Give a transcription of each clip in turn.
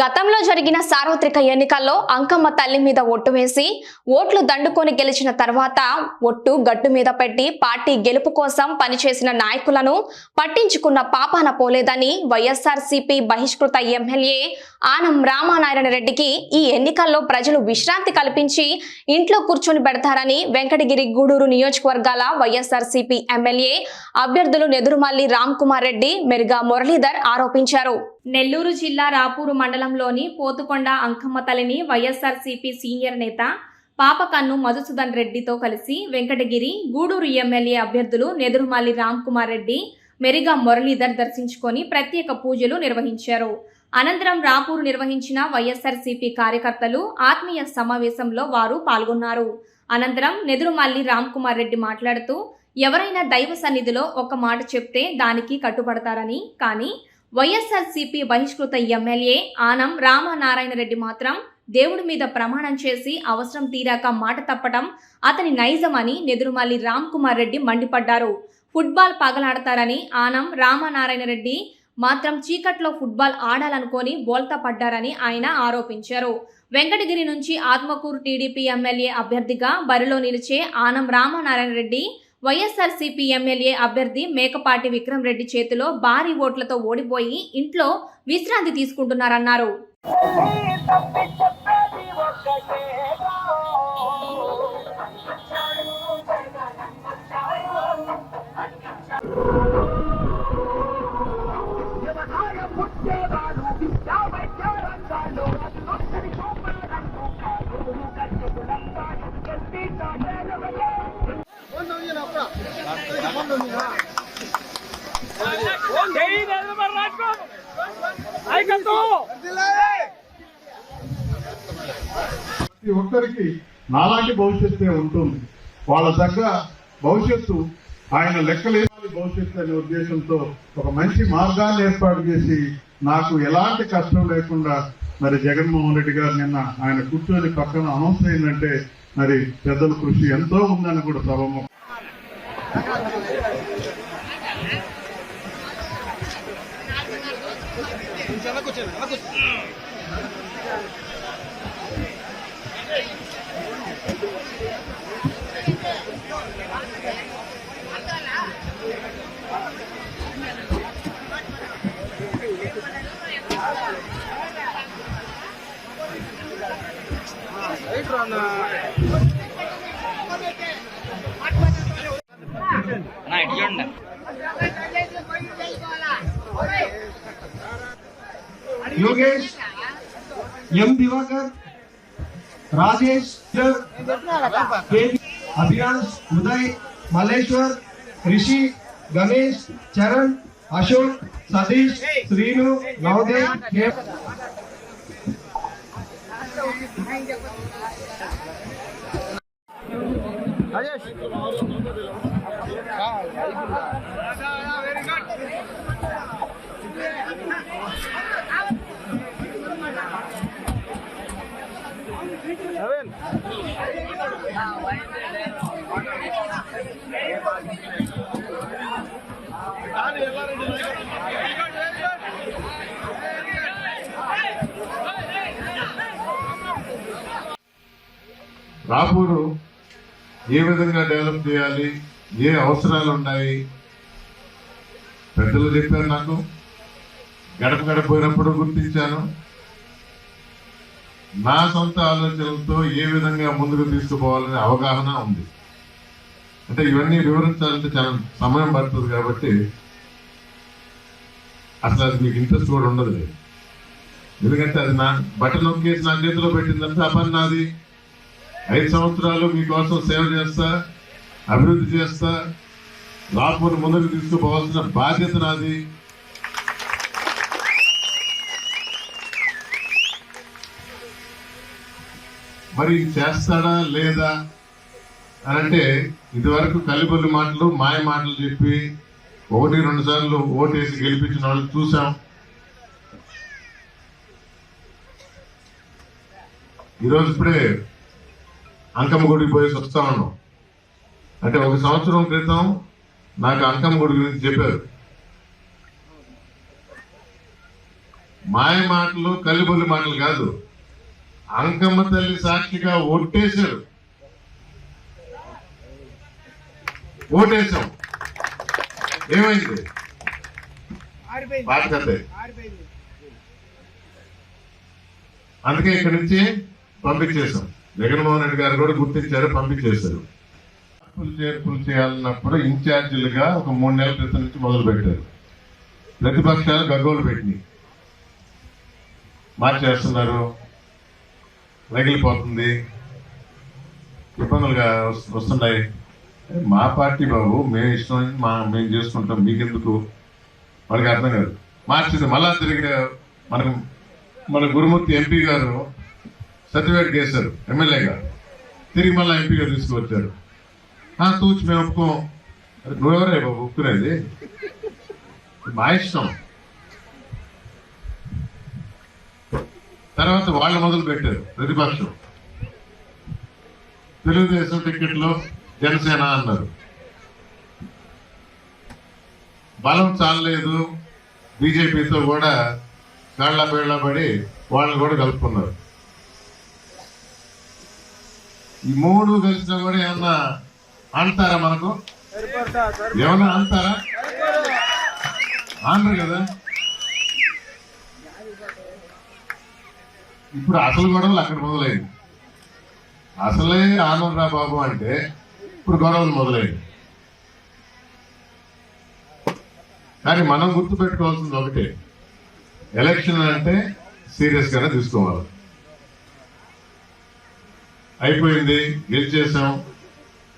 గతంలో జరిగిన సార్వత్రిక ఎన్నికల్లో అంకమ్మ తల్లి మీద ఒట్టు వేసి ఓట్లు దండుకొని గెలిచిన తర్వాత ఒట్టు గట్టు మీద పెట్టి పార్టీ గెలుపు కోసం పనిచేసిన నాయకులను పట్టించుకున్న పాపాన పోలేదని వైఎస్ఆర్ బహిష్కృత ఎమ్మెల్యే ఆనం రామానారాయణ రెడ్డికి ఈ ఎన్నికల్లో ప్రజలు విశ్రాంతి కల్పించి ఇంట్లో కూర్చొని పెడతారని వెంకటగిరి గూడూరు నియోజకవర్గాల వైఎస్ఆర్ ఎమ్మెల్యే అభ్యర్థులు నెదురుమల్లి రామ్ కుమార్ రెడ్డి మెరుగా మురళీధర్ ఆరోపించారు. నెల్లూరు జిల్లా రాపూరు మండలంలోని పోతుకొండ అంకమ్మ తల్లిని వైఎస్ఆర్సీపీ సీనియర్ నేత పాపకన్ను మధుసూదన్ రెడ్డితో కలిసి వెంకటగిరి గూడూరు ఎమ్మెల్యే అభ్యర్థులు నెదురుమల్లి రామ్ కుమార్ రెడ్డి మెరిగా మురళీధర్ దర్శించుకొని ప్రత్యేక పూజలు నిర్వహించారు. అనంతరం రాపూరు నిర్వహించిన వైఎస్ఆర్సీపీ కార్యకర్తలు ఆత్మీయ సమావేశంలో వారు పాల్గొన్నారు. అనంతరం నెదురుమల్లి రామ్ కుమార్ రెడ్డి మాట్లాడుతూ ఎవరైనా దైవ సన్నిధిలో ఒక మాట చెప్తే దానికి కట్టుబడతారని కానీ వైఎస్ఆర్సీపీ బహిష్కృత ఎమ్మెల్యే ఆనం రామనారాయణ రెడ్డి మాత్రం దేవుడి మీద ప్రమాణం చేసి అవసరం తీరాక మాట తప్పటం అతని నైజం అని నెదురుమల్లి రామ్ కుమార్ రెడ్డి మండిపడ్డారు. ఫుట్బాల్ పగలాడతారని ఆనం రామనారాయణ రెడ్డి మాత్రం చీకట్లో ఫుట్బాల్ ఆడాలనుకొని బోల్తా పడ్డారని ఆయన ఆరోపించారు. వెంకటగిరి నుంచి ఆత్మకూరు టీడీపీ ఎమ్మెల్యే అభ్యర్థిగా బరిలో నిలిచే ఆనం రామనారాయణ రెడ్డి వైఎస్ఆర్సీపీ ఎమ్మెల్యే అభ్యర్థి మేకపాటి విక్రమ్ రెడ్డి చేతిలో భారీ ఓట్లతో ఓడిపోయి ఇంట్లో విశ్రాంతి తీసుకుంటున్నారన్నారు. ఒక్కరికి నాలాంటి భవిష్యత్తే ఉంటుంది. వాళ్ళ దగ్గర భవిష్యత్తు ఆయన లెక్కలేని భవిష్యత్తు అనే ఉద్దేశంతో ఒక మంచి మార్గాన్ని ఏర్పాటు చేసి నాకు ఎలాంటి కష్టం లేకుండా మరి జగన్మోహన్ రెడ్డి గారు నిన్న ఆయన కూర్చొని పక్కన అనౌన్స్ అయిందంటే మరి పెద్దల కృషి ఎంతో ఉందని కూడా సభము योगेश एम दिवाकर, राजेश अभियांश उदय मलेश्वर ऋषि, गणेश, चरण, अशोक, सतीश, श्रीनु नवदेव के। రాపూరు ఏ విధంగా డెవలప్ చేయాలి? ఏ అవసరాలు ఉన్నాయి? పెద్దలు చెప్పారు నాకు. గడప గడప పోయినప్పుడు గుర్తించాను. నా సొంత ఆలోచనలతో ఏ విధంగా ముందుకు తీసుకుపోవాలనే అవగాహన ఉంది. అంటే ఇవన్నీ వివరించాలంటే చాలా సమయం పడుతుంది కాబట్టి అసలు అది మీకు ఇంట్రెస్ట్ కూడా ఉండదు. ఎందుకంటే అది నా బట్టలు నొక్కేసి నా చేతిలో పెట్టిందంటే అపన్నాది నాది ఐదు సంవత్సరాలు మీకోసం సేవ చేస్తా అభివృద్ధి చేస్తా రాపూర్ ముందుకు తీసుకుపోవాల్సిన బాధ్యత నాది. మరి చేస్తాడా లేదా అని అంటే ఇదివరకు కలిబొల్లి మాటలు మాయ మాటలు చెప్పి ఒకటి రెండు సార్లు ఓటేసి గెలిపించిన వాళ్ళు చూసాం ఈరోజు ఇప్పుడే అంకమ్మ గుడికి పోయేసి వస్తా ఉన్నాం. అంటే ఒక సంవత్సరం క్రితం నాకు అంకమ్మ గుడి గురించి చెప్పారు. మాయ మాటలు కలిబొల్లి మాటలు కాదు. అంకమ్మ తల్లి సాక్షిగా ఒట్టేశారు ఓటేశాం. ఏమైంది? అందుకే ఇక్కడి నుంచి పంపించేశాం. జగన్మోహన్ రెడ్డి గారు కూడా గుర్తించారు పంపించేశారు. మార్పులు చేర్పులు చేయాలన్నప్పుడు ఇన్ఛార్జీలుగా ఒక మూడు నెలల క్రితం నుంచి మొదలు పెట్టారు ప్రతిపక్షాలు గగ్గోలు పెట్టినాయి. మార్చేస్తున్నారు రగిలిపోతుంది. ఇబ్బందులుగా వస్తున్నాయి. మా పార్టీ బాబు మేము ఇష్టం మా మేము చేసుకుంటాం. మీకెందుకు? వాళ్ళకి అర్థం కాదు. మార్చింది మళ్ళా తిరిగి మనకు మన గురుమూర్తి ఎంపీ గారు సర్టిఫికేట్ చేశారు ఎమ్మెల్యేగా తిరిగి మళ్ళీ ఎంపీగా తీసుకువచ్చారు. ఆ, తూచి మేము ఒప్పుకోం నువ్వెవరే బాబు? ఒప్పుకునేది? మా ఇష్టం. తర్వాత వాళ్ళు మొదలు పెట్టారు ప్రతిపక్షం. తెలుగుదేశం టికెట్లో జనసేన అన్నారు. బలం చాలలేదు. బీజేపీతో కూడా కాళ్ళ పేళ్ళ పడి వాళ్ళని కూడా కలుపుకున్నారు. ఈ మూడు కలిసినా కూడా ఏమన్నా అంటారా మనకు? ఏమన్నా అంటారా అనరు కదా. ఇప్పుడు అసలు గొడవలు అక్కడ మొదలైంది. అసలే ఆనందరా బాబు అంటే ఇప్పుడు గొడవలు మొదలైంది. కానీ మనం గుర్తు పెట్టుకోవాల్సింది ఒకటే. ఎలక్షన్ అంటే సీరియస్గానే తీసుకోవాలి. అయిపోయింది గెలిచేసాం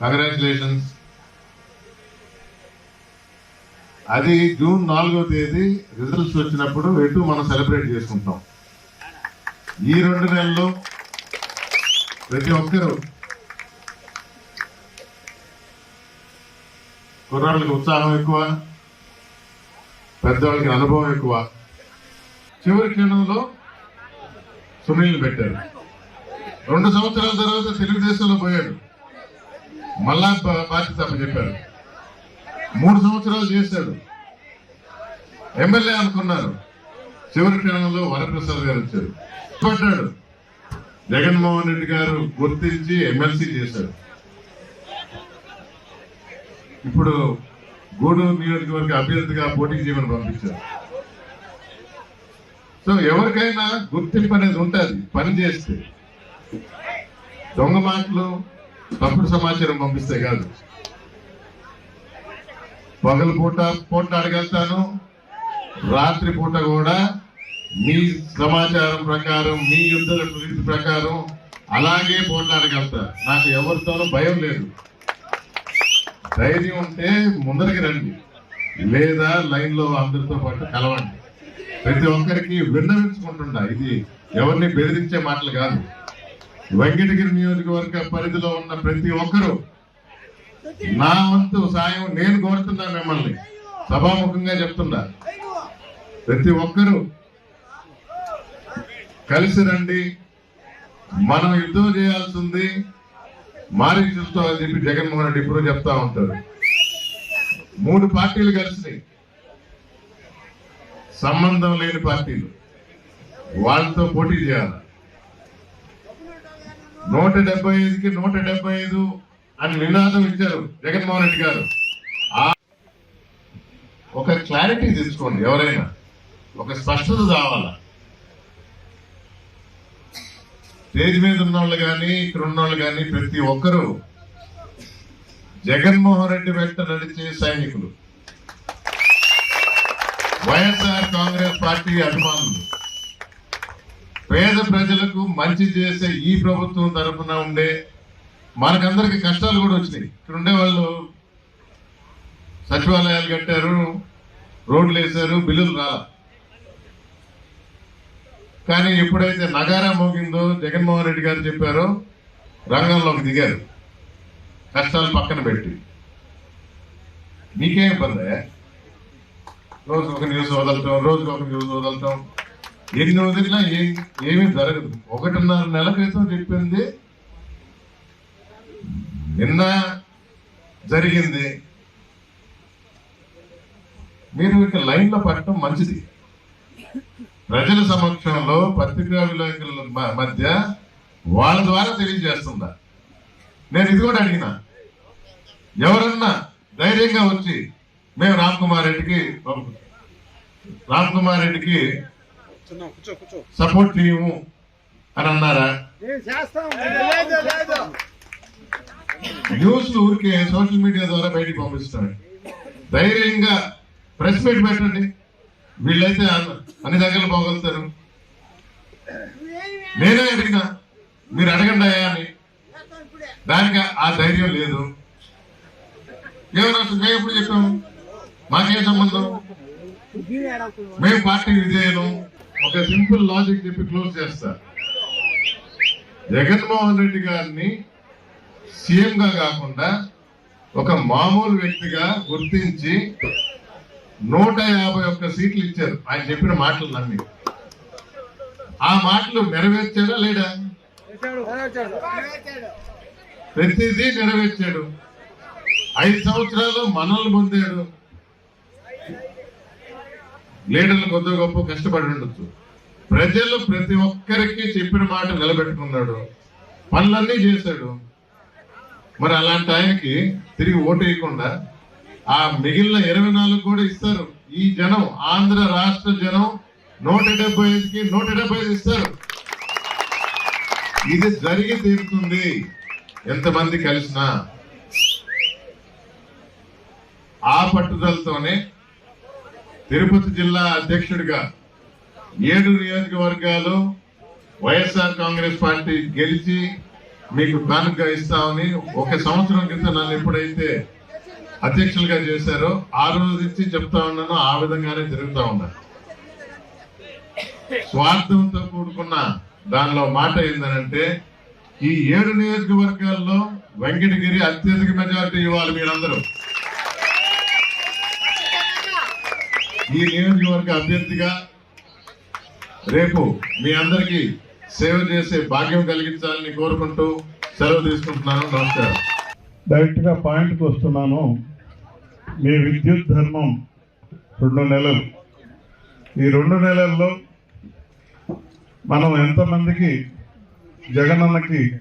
కంగ్రాచులేషన్స్ అది జూన్ నాలుగో తేదీ రిజల్ట్స్ వచ్చినప్పుడు ఎటు మనం సెలబ్రేట్ చేసుకుంటాం. ఈ రెండు నెలల్లో ప్రతి ఒక్కరూ కుర్రాళ్ళకి ఉత్సాహం ఎక్కువ పెద్దవాళ్ళకి అనుభవం ఎక్కువ. చివరి క్షణంలో సునీల్ పెట్టారు. రెండు సంవత్సరాల తర్వాత తెలుగుదేశంలో పోయాడు. మళ్ళా పార్టీ సభ చెప్పారు. మూడు సంవత్సరాలు చేశాడు. ఎమ్మెల్యే అనుకున్నారు. చివరి క్షణంలో వరప్రసాద్ గారు వచ్చారు. పడ్డాడు జగన్మోహన్ రెడ్డి గారు గుర్తించి ఎమ్మెల్సీ చేశారు ఇప్పుడు గూడూరు నియోజకవర్గ అభ్యర్థిగా పోటీ చేయమని పంపించారు. సో ఎవరికైనా గుర్తింపు అనేది ఉంటుంది పని చేస్తే. దొంగ మాటలు తప్పుడు సమాచారం పంపిస్తే కాదు. పగలు పూట పోట్లాడగలుగుతాను రాత్రి పూట కూడా మీ సమాచారం ప్రకారం మీ యుద్ధ ప్రకారం అలాగే పోట్లాడగలుగుతా నాకు ఎవరితోనూ భయం లేదు. ధైర్యం ఉంటే ముందరికి రండి. లేదా లైన్లో అందరితో పాటు కలవండి. ప్రతి ఒక్కరికి విన్నవించుకుంటుండా. ఇది ఎవరిని బెదిరించే మాటలు కాదు. వెంకటగిరి నియోజకవర్గ పరిధిలో ఉన్న ప్రతి ఒక్కరూ నా వంతు సాయం నేను కోరుతున్నా మిమ్మల్ని. సభాముఖంగా చెప్తున్నా. ప్రతి ఒక్కరూ కలిసి రండి. మనం యుద్ధం చేయాల్సింది మారి చూస్తామని చెప్పి జగన్మోహన్ రెడ్డి ఇప్పుడు చెప్తా ఉంటారు. మూడు పార్టీలు కలిసినాయి. సంబంధం లేని పార్టీలు. వాళ్ళతో పోటీ చేయాలి. నూట డెబ్బై ఐదుకి నూట డెబ్బై ఐదు అని నినాదం ఇచ్చారు జగన్మోహన్ రెడ్డి గారు. ఒక క్లారిటీ తెచ్చుకోండి ఎవరైనా. ఒక స్పష్టత కావాలా. స్టేజ్ మీద ఉన్నోళ్ళు కానీ ఇక్కడ ఉన్నోళ్ళు కానీ ప్రతి ఒక్కరూ జగన్మోహన్ రెడ్డి వెంట నడిచే సైనికులు. వైఎస్ఆర్ కాంగ్రెస్ పార్టీ అభిమానులు. పేద ప్రజలకు మంచి చేసే ఈ ప్రభుత్వం తరఫున ఉండే మనకందరికి కష్టాలు కూడా వచ్చినాయి. ఇక్కడ ఉండే వాళ్ళు సచివాలయాలు కట్టారు రోడ్లు వేశారు బిల్లులు రాలా. కానీ ఎప్పుడైతే నగారా మోగిందో జగన్మోహన్ రెడ్డి గారు చెప్పారో రంగంలోకి దిగారు. కష్టాలు పక్కన పెట్టి. మీకేం ఇబ్బంది? రోజు ఒక న్యూస్ వదలటం రోజుకు ఒక న్యూస్ వదలటం ఎన్ని ఏ ఏమీ జరగదు. ఒకటిన్నర నెల క్రితం చెప్పింది నిన్న జరిగింది. మీరు ఇక లైన్లో పడటం మంచిది. ప్రజల సమక్షంలో పత్రికా విలేకరుల మధ్య వాళ్ళ ద్వారా తెలియజేస్తుందా? నేను ఇది కూడా అడిగిన. ఎవరన్నా ధైర్యంగా వచ్చి మేము రామ్ కుమార్ రెడ్డికి రామ్ కుమార్ రెడ్డికి సపోర్ట్ చేయము అని అన్నారా? న్యూస్ ఊరికే సోషల్ మీడియా ద్వారా బయటికి పంపిస్తారు. ధైర్యంగా ప్రెస్ మీట్ పెట్టండి. వీళ్ళైతే అన్ని- దగ్గర పోగలుగుతారు. నేనే అడిగినా మీరు అడగండి అయ్యా అని. దానికి ఆ ధైర్యం లేదు. ఏమన్నా మేము ఎప్పుడు చెప్పాము? మాకేం సంబంధం? మేము పార్టీ విజయను. ఒక సింపుల్ లాజిక్ చెప్పి క్లోజ్ చేస్తా. జగన్మోహన్ రెడ్డి గారిని సీఎంగా కాకుండా ఒక మామూలు వ్యక్తిగా గుర్తించి నూట యాభై ఒక్క సీట్లు ఇచ్చారు. ఆయన చెప్పిన మాటలు నమ్మి. ఆ మాటలు నెరవేర్చాడా లేడా? ప్రతిదీ నెరవేర్చాడు. ఐదు సంవత్సరాలు మనల్ని పొందాడు. లీడర్లు కొద్ది గొప్ప కష్టపడి ఉండొచ్చు. ప్రజలు ప్రతి ఒక్కరికి చెప్పిన మాట నిలబెట్టుకున్నాడు. పనులన్నీ చేశాడు. మరి అలాంటి ఆయనకి తిరిగి ఓటు వేయకుండా ఆ మిగిలిన ఇరవై నాలుగు కూడా ఇస్తారు. ఈ జనం ఆంధ్ర రాష్ట్ర జనం నూట డెబ్బై ఐదుకి నూట డెబ్బై ఐదు ఇస్తారు. ఇది జరిగి తీరుతుంది. ఎంతమంది కలిసినా ఆ పట్టుదలతోనే తిరుపతి జిల్లా అధ్యక్షుడిగా ఏడు నియోజకవర్గాలు వైఎస్ఆర్ కాంగ్రెస్ పార్టీ గెలిచి మీకు కానుక ఇస్తామని ఒక సంవత్సరం క్రితం నన్ను ఎప్పుడైతే అధ్యక్షులుగా చేశారో ఆ రోజు నుంచి చెప్తా ఉన్నాను ఆ విధంగానే తిరుగుతా ఉన్నా. స్వార్థంతో కూడుకున్న దానిలో మాట ఏంటంటే ఈ ఏడు నియోజకవర్గాల్లో వెంకటగిరి అత్యధిక మెజారిటీ ఇవ్వాలి మీరందరూ. ఈ నియోజకవర్గ అభ్యర్థిగా రేపు మీ అందరికీ సేవ చేసే భాగ్యం కలిగించాలని కోరుకుంటూ సెలవు తీసుకుంటున్నాను. నమస్కారం. డైరెక్ట్గా పాయింట్కి వస్తున్నాను. మీ విద్యుత్ ధర్మం రెండు నెలలు. ఈ రెండు నెలల్లో మనం ఎంతమందికి జగనన్నకి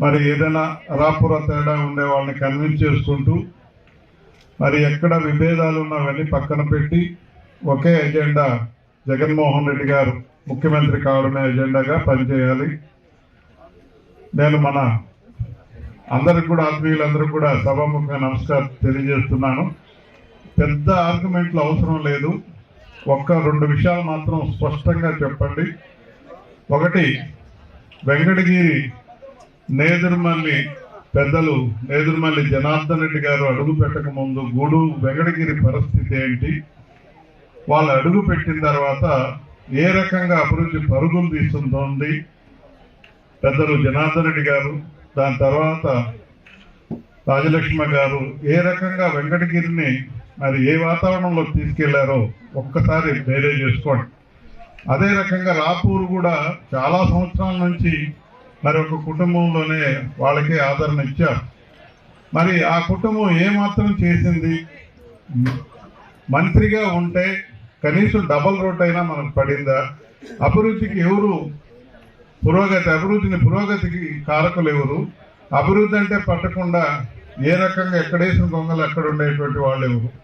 మరి ఏదైనా రాపుర తేడా ఉండే వాళ్ళని కన్విన్స్ చేసుకుంటూ మరి ఎక్కడ విభేదాలు ఉన్నవన్నీ పక్కన పెట్టి ఒకే ఎజెండా జగన్మోహన్ రెడ్డి గారు ముఖ్యమంత్రి కావడమే ఎజెండాగా పనిచేయాలి. నేను మన అందరికి కూడా ఆత్మీయులందరూ కూడా సభాముఖంగా నమస్కారం తెలియజేస్తున్నాను. పెద్ద ఆర్గ్యుమెంట్లు అవసరం లేదు. ఒక్క రెండు విషయాలు మాత్రం స్పష్టంగా చెప్పండి. ఒకటి వెంకటగిరి నేదురుమల్లి పెద్దలు నేదురుమల్లి జనార్దన్ రెడ్డి గారు అడుగు పెట్టక ముందు గూడు వెంకటగిరి పరిస్థితి ఏంటి? వాళ్ళు అడుగు పెట్టిన తర్వాత ఏ రకంగా అభివృద్ధి పరుగులు తీస్తుంటోంది పెద్దలు జనార్దన్ రెడ్డి గారు దాని తర్వాత రాజలక్ష్మ గారు ఏ రకంగా వెంకటగిరిని మరి ఏ వాతావరణంలో తీసుకెళ్ళారో ఒక్కసారి ధైర్యం చేసుకోండి. అదే రకంగా రాపూరు కూడా చాలా సంవత్సరాల నుంచి మరి ఒక కుటుంబంలోనే వాళ్ళకే ఆదరణ ఇచ్చారు. మరి ఆ కుటుంబం ఏమాత్రం చేసింది? మంత్రిగా ఉంటే కనీసం డబల్ రోడ్ అయినా మనకు పడిందా? అభివృద్ధికి ఎవరు పురోగతి అభివృద్ధిని పురోగతికి కారకులు ఎవరు? అభివృద్ధి అంటే పట్టకుండా ఏ రకంగా ఎక్కడేసిన దొంగలు ఎక్కడ ఉండేటువంటి వాళ్ళు ఎవరు?